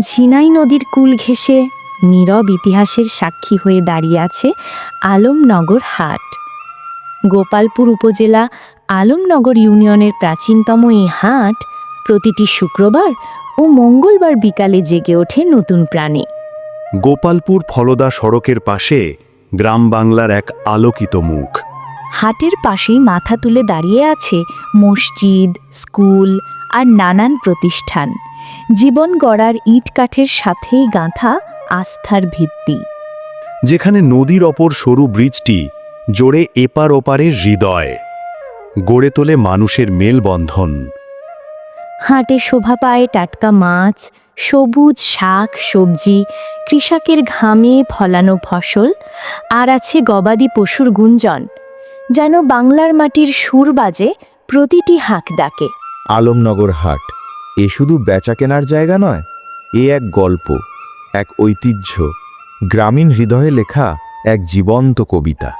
ঝিনাই নদীর কুল ঘেঁষে নীরব ইতিহাসের সাক্ষী হয়ে দাঁড়িয়ে আছে আলমনগর হাট। গোপালপুর উপজেলা আলমনগর ইউনিয়নের প্রাচীনতম এই হাট প্রতিটি শুক্রবার ও মঙ্গলবার বিকালে জেগে ওঠে নতুন প্রাণে। গোপালপুর ফলদা সড়কের পাশে গ্রাম বাংলার এক আলোকিত মুখ। হাটের পাশেই মাথা তুলে দাঁড়িয়ে আছে মসজিদ স্কুল আর নানান প্রতিষ্ঠান। জীবন গড়ার ইট কাঠের সাথেই গাঁথা আস্থার ভিত্তি। যেখানে নদীর অপর সরু ব্রিজটি জোরে এপার ওপারের হৃদয় গড়ে তোলে মানুষের মেলবন্ধন। হাটে শোভা পায় টাটকা মাছ সবুজ শাক সবজি কৃষকের ঘামে ফলানো ফসল আর আছে গবাদি পশুর গুঞ্জন যেন বাংলার মাটির সুর বাজে প্রতিটি হাঁক ডাকে। আলমনগর হাট। এ শুধু বেচা কেনার জায়গা নয়, এ এক গল্প, এক ঐতিহ্য, গ্রামীণ হৃদয়ে লেখা এক জীবন্ত কবিতা।